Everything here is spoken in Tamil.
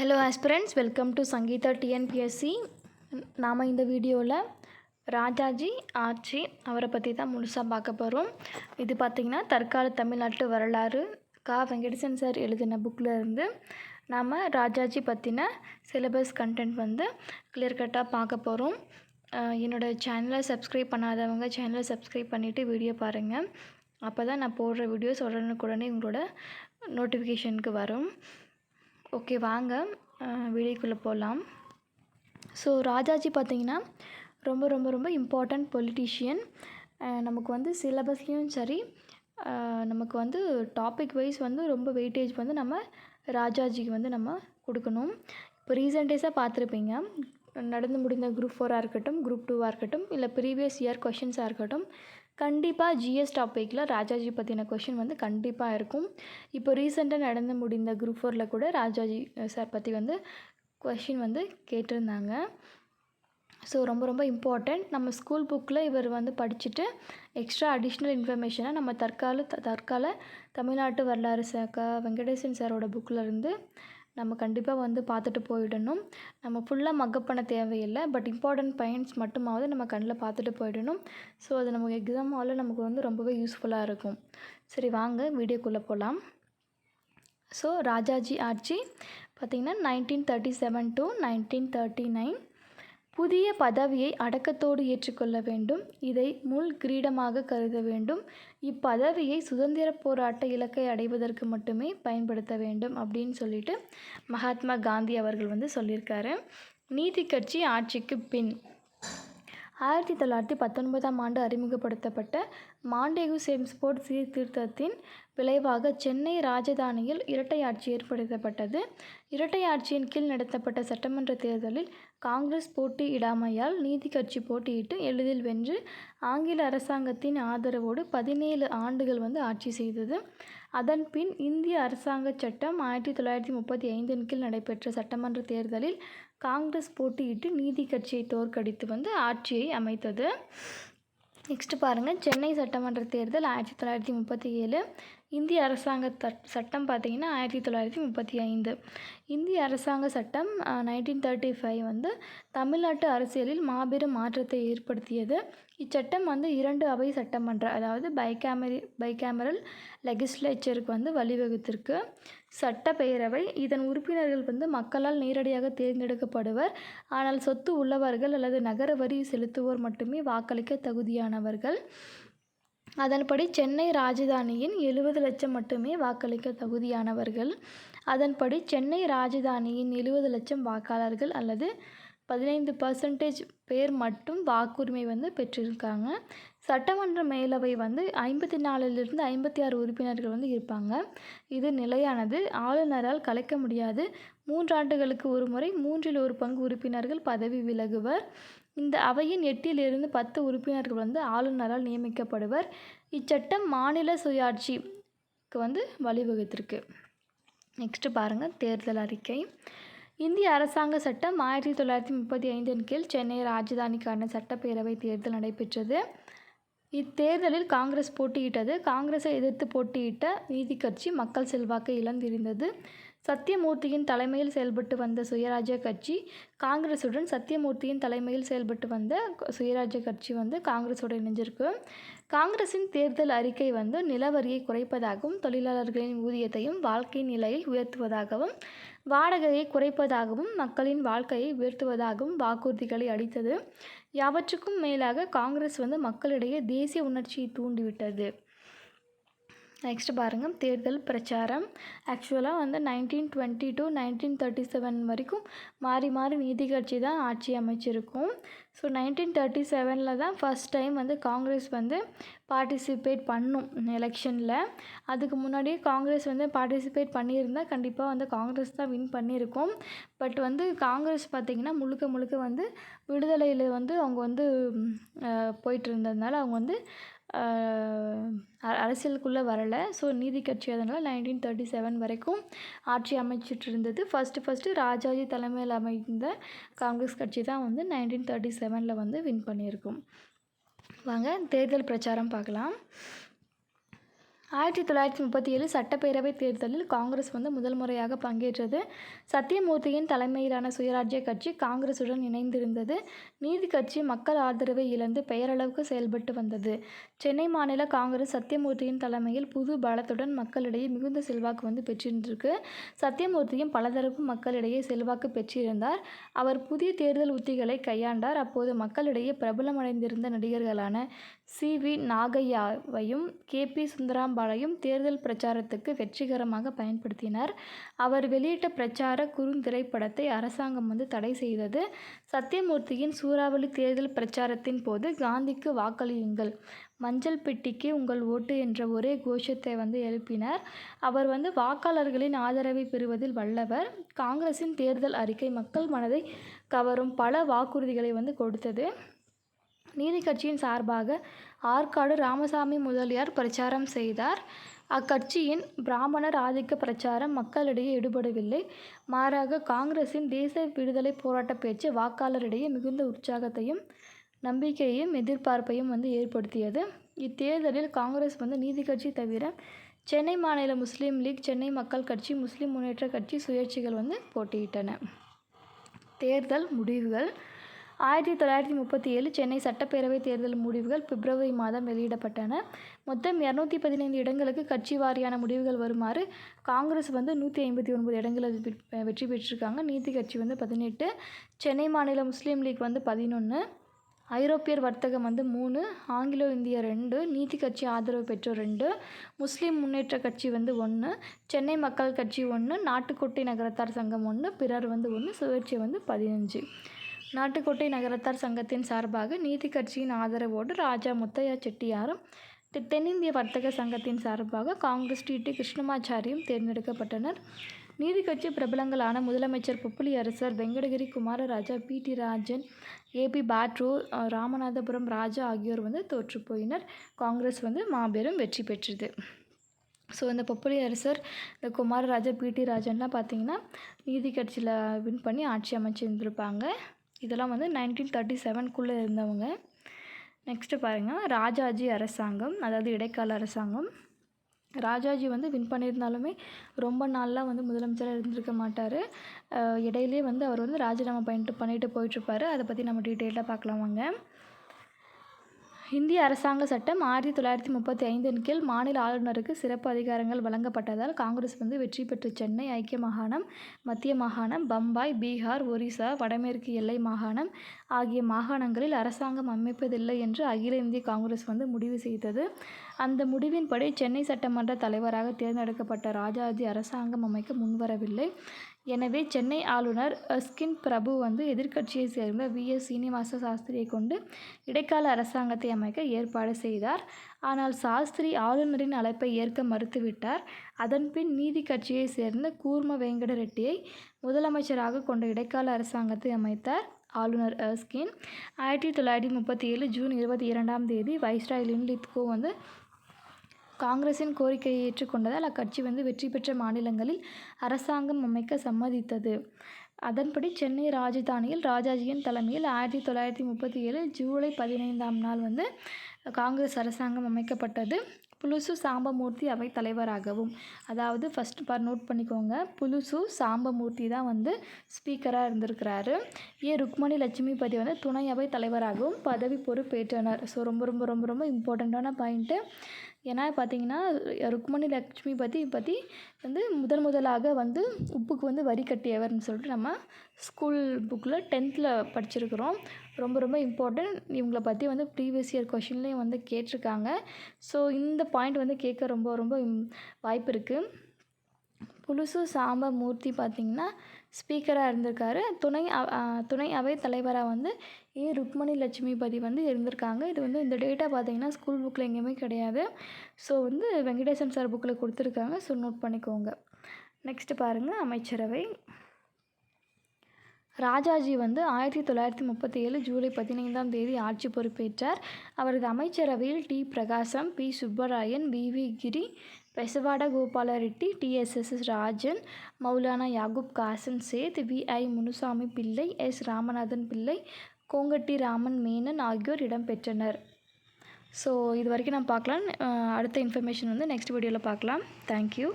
Hello aspirants welcome to Sangeetha TNPSC நாம் இந்த வீடியோவில் ராஜாஜி ஆட்சி அவரை பற்றி தான் முழுசாக பார்க்க போகிறோம் இது பார்த்திங்கன்னா தற்கால தமிழ்நாட்டு வரலாறு. கா. வெங்கடேசன் சார் எழுதின புக்கில் இருந்து நாம் ராஜாஜி பற்றின சிலபஸ் கண்டென்ட் வந்து கிளியர் கட்டாக பார்க்க போகிறோம் என்னோடய சேனலை சப்ஸ்கிரைப் பண்ணாதவங்க சேனலை சப்ஸ்கிரைப் பண்ணிவிட்டு வீடியோ பாருங்கள் அப்போ தான் நான் போடுற வீடியோஸ் உடனுக்குடனே உங்களோட நோட்டிஃபிகேஷனுக்கு வரும். ஓகே வாங்க. வீடியோக்குள்ளே போகலாம் ஸோ ராஜாஜி பார்த்திங்கன்னா ரொம்ப ரொம்ப ரொம்ப இம்பார்ட்டண்ட் பொலிட்டீஷியன் நமக்கு வந்து சிலபஸ்லேயும் சரி நமக்கு வந்து டாபிக் வைஸ் வந்து ரொம்ப வெயிட்டேஜ் வந்து நம்ம ராஜாஜிக்கு வந்து நம்ம கொடுக்கணும். இப்போ ரீசெண்ட் டேஸாக பார்த்துருப்பீங்க நடந்து முடிந்த குரூப் ஃபோராக இருக்கட்டும் குரூப் டூவாக இருக்கட்டும் இல்லை ப்ரீவியஸ் இயர் கொஷின்ஸாக இருக்கட்டும் கண்டிப்பாக ஜிஎஸ் டாப்பிக்கில் ராஜாஜி பற்றின கொஷின் வந்து கண்டிப்பாக இருக்கும். இப்போ ரீசெண்டாக நடந்து முடிந்த குரூப் ஃபோரில் கூட ராஜாஜி சார் பற்றி வந்து கொஷின் வந்து கேட்டிருந்தாங்க. ஸோ ரொம்ப ரொம்ப இம்பார்ட்டண்ட் நம்ம ஸ்கூல் புக்கில் இவர் வந்து படிச்சுட்டு எக்ஸ்ட்ரா அடிஷ்னல் இன்ஃபர்மேஷனை நம்ம தற்கால தற்கால தமிழ்நாட்டு வரலாறு சாக்கா வெங்கடேசன் சாரோட புக்கில் இருந்து நம்ம கண்டிப்பாக வந்து பார்த்துட்டு போயிடணும். நம்ம ஃபுல்லாக மக்கப் பண்ண தேவையில்லை. பட் இம்பார்ட்டண்ட் பாயிண்ட்ஸ் மட்டுமாவது நம்ம கண்ணில் பார்த்துட்டு போயிடணும். ஸோ அது நமக்கு எக்ஸாம் ஹாலில் நமக்கு வந்து ரொம்பவே யூஸ்ஃபுல்லாக இருக்கும். சரி வாங்க வீடியோக்குள்ளே போகலாம் ஸோ ராஜாஜி ஆட்சி பார்த்திங்கன்னா nineteen thirty seven to nineteen thirty nine புதிய பதவியை அடக்கத்தோடு ஏற்றுக்கொள்ள வேண்டும். இதை முள் கிரீடமாக கருத வேண்டும். இப்பதவியை சுதந்திர போராட்ட இலக்கை அடைவதற்கு மட்டுமே பயன்படுத்த வேண்டும் அப்படின்னு சொல்லிட்டு மகாத்மா காந்தி அவர்கள் வந்து சொல்லியிருக்காரு. நீதி கட்சி ஆட்சிக்கு பின் ஆயிரத்தி தொள்ளாயிரத்தி பத்தொன்பதாம் ஆண்டு அறிமுகப்படுத்தப்பட்ட மாண்டேகு செம்ஸ்போர்ட் சீர்திருத்தத்தின் விளைவாக சென்னை ராஜதானியில் இரட்டை ஆட்சி ஏற்படுத்தப்பட்டது. இரட்டை ஆட்சியின் கீழ் நடத்தப்பட்ட சட்டமன்ற தேர்தலில் காங்கிரஸ் போட்டியிடாமையால் நீதி கட்சி போட்டியிட்டு எளிதில் வென்று ஆங்கில அரசாங்கத்தின் ஆதரவோடு பதினேழு ஆண்டுகள் வந்து ஆட்சி செய்தது. அதன் பின் இந்திய அரசாங்க சட்டம் ஆயிரத்தி தொள்ளாயிரத்தி முப்பத்தி ஐந்தின் கீழ் நடைபெற்ற சட்டமன்ற தேர்தலில் காங்கிரஸ் போட்டியிட்டு நீதி கட்சியை தோற்கடித்து வந்து ஆட்சியை அமைத்தது. நெக்ஸ்ட் பாருங்கள் சென்னை சட்டமன்ற தேர்தல் ஆயிரத்தி தொள்ளாயிரத்தி முப்பத்தி ஏழு. இந்திய அரசாங்க சட்டம் பார்த்திங்கன்னா ஆயிரத்தி தொள்ளாயிரத்தி முப்பத்தி ஐந்து. இந்திய அரசாங்க சட்டம் நைன்டீன் தேர்ட்டி ஃபைவ் வந்து தமிழ்நாட்டு அரசியலில் மாபெரும் மாற்றத்தை ஏற்படுத்தியது. இச்சட்டம் வந்து இரண்டு அவை சட்டமன்ற அதாவது பைகேமரி பைகேமரல் லெகிஸ்லேச்சருக்கு வந்து வழிவகுத்திருக்கு. சட்டப்பேரவை இதன் உறுப்பினர்கள் வந்து மக்களால் நேரடியாக தேர்ந்தெடுக்கப்படுவர். ஆனால் சொத்து உள்ளவர்கள் அல்லது நகர வரி செலுத்துவோர் மட்டுமே வாக்களிக்க தகுதியானவர்கள். அதன்படி சென்னை ராஜதானியின் எழுபது லட்சம் மட்டுமே வாக்களிக்க தகுதியானவர்கள். அதன்படி சென்னை ராஜதானியின் எழுபது லட்சம் வாக்காளர்கள் அல்லது பதினைந்து பர்சன்டேஜ் பேர் மட்டும் வாக்குரிமை வந்து பெற்றிருக்காங்க. சட்டமன்ற மேலவை வந்து ஐம்பத்தி நாலுலேருந்து ஐம்பத்தி ஆறு உறுப்பினர்கள் வந்து இருப்பாங்க. இது நிலையானது. ஆளுநரால் கலைக்க முடியாது. மூன்றாண்டுகளுக்கு ஒரு முறை மூன்றில் ஒரு பங்கு உறுப்பினர்கள் பதவி விலகுவர். இந்த அவையின் எட்டிலிருந்து பத்து உறுப்பினர்கள் வந்து ஆளுநரால் நியமிக்கப்படுவர். இச்சட்டம் மாநில சுயாட்சிக்கு வந்து வழிவகுத்திருக்கு. நெக்ஸ்ட்டு பாருங்கள் தேர்தல் அறிக்கை. இந்திய அரசாங்க சட்டம் ஆயிரத்தி தொள்ளாயிரத்தி முப்பத்தி ஐந்தின் கீழ் சென்னை ராஜதானிக்கான சட்டப்பேரவை தேர்தல் நடைபெற்றது. இத்தேர்தலில் காங்கிரஸ் போட்டியிட்டது. காங்கிரஸை எதிர்த்து போட்டியிட்ட நீதி கட்சி மக்கள் செல்வாக்கை இழந்திருந்தது. சத்தியமூர்த்தியின் தலைமையில் செயல்பட்டு வந்த சுயராஜ்ய கட்சி காங்கிரஸுடன் சத்தியமூர்த்தியின் தலைமையில் செயல்பட்டு வந்த சுயராஜ்ய கட்சி வந்து காங்கிரஸோடு இணைஞ்சிருக்கு. காங்கிரஸின் தேர்தல் அறிக்கை வந்து நிலவரியை குறைப்பதாகவும் தொழிலாளர்களின் ஊதியத்தையும் வாழ்க்கை நிலையை உயர்த்துவதாகவும் வாடகையை குறைப்பதாகவும் மக்களின் வாழ்க்கையை உயர்த்துவதாகவும் வாக்குறுதிகளை அளித்தது. யாவற்றுக்கும் மேலாக காங்கிரஸ் வந்து மக்களிடையே தேசிய உணர்ச்சியை தூண்டிவிட்டது. நெக்ஸ்ட் பாருங்கள் தேர்தல் பிரச்சாரம். ஆக்சுவலாக வந்து nineteen twenty to nineteen thirty seven வரைக்கும் மாறி மாறி நீதி கட்சி தான் ஆட்சி அமைச்சிருக்கும். ஸோ நைன்டீன் தேர்ட்டி செவனில் தான் ஃபஸ்ட் டைம் வந்து காங்கிரஸ் வந்து பார்ட்டிசிபேட் பண்ணும் எலெக்ஷனில் அதுக்கு முன்னாடியே காங்கிரஸ் வந்து பார்ட்டிசிபேட் பண்ணியிருந்தால் கண்டிப்பாக வந்து காங்கிரஸ் தான் வின் பண்ணியிருக்கோம். பட் வந்து காங்கிரஸ் பார்த்திங்கன்னா முழுக்க முழுக்க வந்து விடுதலையில் வந்து அவங்க வந்து போயிட்டு இருந்ததுனால அவங்க வந்து அரசியலுக்குள்ளே வரலை. ஸோ நீதி கட்சி அதனால் நைன்டீன் தேர்ட்டி செவன் வரைக்கும் ஆட்சி அமைச்சிட்டு இருந்தது ஃபஸ்ட்டு ஃபஸ்ட்டு ராஜாஜி தலைமையில் அமைந்த காங்கிரஸ் கட்சி தான் வந்து நைன்டீன் தேர்ட்டி செவனில் வந்து வின் பண்ணியிருக்கும். வாங்க தேர்தல் பிரச்சாரம் பார்க்கலாம். ஆயிரத்தி தொள்ளாயிரத்தி முப்பத்தி ஏழு சட்டப்பேரவைத் தேர்தலில் காங்கிரஸ் வந்து முதல் முறையாக பங்கேற்றது. சத்தியமூர்த்தியின் தலைமையிலான சுயராஜ்ய கட்சி காங்கிரசுடன் இணைந்திருந்தது. நீதி கட்சி மக்கள் ஆதரவை இழந்து பெயரளவுக்கு செயல்பட்டு வந்தது. சென்னை மாநில காங்கிரஸ் சத்தியமூர்த்தியின் தலைமையில் புது பலத்துடன் மக்களிடையே மிகுந்த செல்வாக்கு வந்து பெற்றிருந்திருக்கு. சத்தியமூர்த்தியும் பலதரப்பு மக்களிடையே செல்வாக்கு பெற்றிருந்தார். அவர் புதிய தேர்தல் உத்திகளை கையாண்டார். அப்போது மக்களிடையே பிரபலமடைந்திருந்த நடிகர்களான சி வி நாகையாவையும் கே பி சுந்தராம்பாளையும் தேர்தல் பிரச்சாரத்துக்கு வெற்றிகரமாக பயன்படுத்தினார். அவர் வெளியிட்ட பிரச்சார குறுந்திரைப்படத்தை அரசாங்கம் வந்து தடை செய்தது. சத்தியமூர்த்தியின் சூறாவளி தேர்தல் பிரச்சாரத்தின் போது காந்திக்கு வாக்களியுங்கள். மஞ்சள் பெட்டிக்கு உங்கள் ஓட்டு என்ற ஒரே கோஷத்தை வந்து எழுப்பினார். அவர் வந்து வாக்காளர்களின் ஆதரவை பெறுவதில் வல்லவர். காங்கிரசின் தேர்தல் அறிக்கை மக்கள் மனதை கவரும் பல வாக்குறுதிகளை வந்து கொடுத்தது. நீதி கட்சியின் சார்பாக ஆற்காடு ராமசாமி முதலியார் பிரச்சாரம் செய்தார். அக்கட்சியின் பிராமணர் ஆதிக்க பிரச்சாரம் மக்களிடையே ஈடுபடவில்லை. மாறாக காங்கிரசின் தேசிய விடுதலை போராட்ட பேச்சு வாக்காளரிடையே மிகுந்த உற்சாகத்தையும் நம்பிக்கையையும் எதிர்பார்ப்பையும் வந்து ஏற்படுத்தியது. இத்தேர்தலில் காங்கிரஸ் வந்து நீதி கட்சி தவிர சென்னை மாநில முஸ்லீம் லீக் சென்னை மக்கள் கட்சி முஸ்லீம் முன்னேற்ற கட்சி சுயேட்சிகள் வந்து போட்டியிட்டன. தேர்தல் முடிவுகள் ஆயிரத்தி தொள்ளாயிரத்தி முப்பத்தி ஏழு சென்னை சட்டப்பேரவை தேர்தல் முடிவுகள் பிப்ரவரி மாதம் வெளியிடப்பட்டன. மொத்தம் இரநூத்தி பதினைந்து இடங்களுக்கு கட்சி வாரியான முடிவுகள் வருமாறு காங்கிரஸ் வந்து நூற்றி ஐம்பத்தி ஒன்பது இடங்களில் வெற்றி பெற்றிருக்காங்க. நீதி கட்சி வந்து பதினெட்டு சென்னை மாநில முஸ்லீம் லீக் வந்து பதினொன்று ஐரோப்பியர் வர்த்தகம் வந்து மூணு ஆங்கிலோ இந்திய ரெண்டு நீதி கட்சி ஆதரவு பெற்றோர் ரெண்டு முஸ்லீம் முன்னேற்ற கட்சி வந்து ஒன்று சென்னை மக்கள் கட்சி ஒன்று நாட்டுக்கோட்டை நகரத்தார் சங்கம் ஒன்று பிறர் வந்து ஒன்று சுயேட்சை வந்து பதினஞ்சு. நாட்டுக்கோட்டை நகரத்தார் சங்கத்தின் சார்பாக நீதி கட்சியின் ஆதரவோடு ராஜா முத்தையா செட்டியாரும் தென்னிந்திய வர்த்தக சங்கத்தின் சார்பாக காங்கிரஸ் டி. கிருஷ்ணமாச்சாரியும் தேர்ந்தெடுக்கப்பட்டனர். நீதி கட்சி பிரபலங்களான முதலமைச்சர் புப்புலி அரசர் Venkatagiri Kumararaja P. T. Rajan AP Patro Ramanathapuram Raja ஆகியோர் வந்து தோற்றுப்போயினர். காங்கிரஸ் வந்து மாபெரும் வெற்றி பெற்றது. ஸோ இந்த பொப்புலி அரசர் இந்த குமாரராஜா பி. டி. ராஜன்லாம் பார்த்தீங்கன்னா நீதி கட்சியில் வின் பண்ணி ஆட்சி அமைச்சிருந்துருப்பாங்க. இதெல்லாம் வந்து நைன்டீன் தேர்ட்டி செவன்குள்ளே இருந்தவங்க. நெக்ஸ்ட்டு பாருங்கள் ராஜாஜி அரசாங்கம் அதாவது இடைக்கால அரசாங்கம். ராஜாஜி வந்து வின் பண்ணியிருந்தாலுமே ரொம்ப நாளெலாம் வந்து முதலமைச்சராக இருந்திருக்க மாட்டார். இடையிலே வந்து அவர் வந்து ராஜினாமா பண்ணிட்டு பண்ணிட்டு போயிட்டுருப்பாரு அதை பற்றி நம்ம டீட்டெயிலாக பார்க்கலாம் வாங்க. இந்திய அரசாங்க சட்டம் ஆயிரத்தி தொள்ளாயிரத்தி முப்பத்தி ஐந்தின் கீழ் மாநில ஆளுநருக்கு சிறப்பு அதிகாரங்கள் வழங்கப்பட்டதால் காங்கிரஸ் வந்து வெற்றி பெற்று சென்னை ஐக்கிய மாகாணம் மத்திய மாகாணம் பம்பாய் பீகார் ஒரிசா வடமேற்கு எல்லை மாகாணம் ஆகிய மாகாணங்களில் அரசாங்கம் அமைப்பதில்லை என்று அகில இந்திய காங்கிரஸ் வந்து முடிவு செய்தது. அந்த முடிவின்படி சென்னை சட்டமன்ற தலைவராக தேர்ந்தெடுக்கப்பட்ட ராஜாஜி அரசாங்கம் அமைக்க முன்வரவில்லை. எனவே சென்னை ஆளுநர் அஸ்கின் பிரபு வந்து எதிர்க்கட்சியை சேர்ந்த வி. எஸ். சீனிவாச சாஸ்திரியை கொண்டு இடைக்கால அரசாங்கத்தை அமைக்க ஏற்பாடு செய்தார். ஆனால் சாஸ்திரி ஆளுநரின் அழைப்பை ஏற்க மறுத்துவிட்டார். அதன்பின் நீதி கட்சியை சேர்ந்த கூர்ம வெங்கட ரெட்டியை முதலமைச்சராக கொண்ட இடைக்கால அரசாங்கத்தை அமைத்தார் ஆளுநர் அஸ்கின் ஆயிரத்தி தொள்ளாயிரத்தி முப்பத்தி ஏழு ஜூன் இருபத்தி இரண்டாம் தேதி வைஸ்ராய் லின்லித்கோ வந்து காங்கிரஸின் கோரிக்கையை ஏற்றுக்கொண்டதால் அக்கட்சி வந்து வெற்றி பெற்ற மாநிலங்களில் அரசாங்கம் அமைக்க சம்மதித்தது. அதன்படி சென்னை ராஜதானியில் ராஜாஜியின் தலைமையில் ஆயிரத்தி தொள்ளாயிரத்தி முப்பத்தி ஏழு ஜூலை பதினைந்தாம் நாள் வந்து காங்கிரஸ் அரசாங்கம் அமைக்கப்பட்டது. புலுசு சாம்பமூர்த்தி அவை தலைவராகவும் அதாவது ஃபஸ்ட்டு பார் நோட் பண்ணிக்கோங்க. புலுசு சாம்பமூர்த்தி தான் வந்து ஸ்பீக்கராக இருந்திருக்கிறாரு. ஏ ருக்மணி லட்சுமிபதி வந்து துணை அவை தலைவராகவும் பதவி பொறுப்பேற்றனர். ஸோ ரொம்ப ரொம்ப ரொம்ப ரொம்ப இம்பார்ட்டண்ட்டான பாயிண்ட்டு ஏன்னா பார்த்தீங்கன்னா ருக்மணி லக்ஷ்மி பற்றி பற்றி வந்து முதன் முதலாக வந்து உப்புக்கு வந்து வரி கட்டியவர்னு சொல்லிட்டு நம்ம ஸ்கூல் புக்கில் டென்த்தில் படிச்சிருக்கிறோம். ரொம்ப ரொம்ப இம்பார்ட்டன்ட் இவங்களை பற்றி வந்து ப்ரீவியஸ் இயர் கொஷின்லேயும் வந்து கேட்டிருக்காங்க. ஸோ இந்த பாயிண்ட் வந்து கேட்க ரொம்ப ரொம்ப வாய்ப்பு இருக்குது புலுசு சாம்ப மூர்த்தி பார்த்திங்கன்னா ஸ்பீக்கராக இருந்திருக்காரு. துணை துணை அவை தலைவராக வந்து ஏ. ருக்மணி லட்சுமிபதி வந்து இருந்திருக்காங்க இது வந்து இந்த டேட்டா பார்த்தீங்கன்னா ஸ்கூல் புக்கில் எங்கேயுமே கிடையாது. ஸோ வந்து வெங்கடேசன் சார் புக்கில் கொடுத்துருக்காங்க. ஸோ நோட் பண்ணிக்கோங்க. நெக்ஸ்ட்டு பாருங்கள் அமைச்சரவை. ராஜாஜி வந்து ஆயிரத்தி தொள்ளாயிரத்தி முப்பத்தி ஏழு ஜூலை பதினைந்தாம் தேதி ஆட்சி பொறுப்பேற்றார். அவரது அமைச்சரவையில் T. Prakasam P. Subbarayan V. V. Giri Bezawada Gopala Reddy TSSS Rajan Maulana Yakub Hasan Sait V. I. Munusamy Pillai S. Ramanathan பிள்ளை கோங்கட்டி ராமன் மேனன் ஆகியோர் இடம்பெற்றனர் ஸோ இது வரைக்கும் நான் பார்க்கலாம். அடுத்த இன்ஃபர்மேஷன் வந்து நெக்ஸ்ட் வீடியோவில் பார்க்கலாம். தேங்க்யூ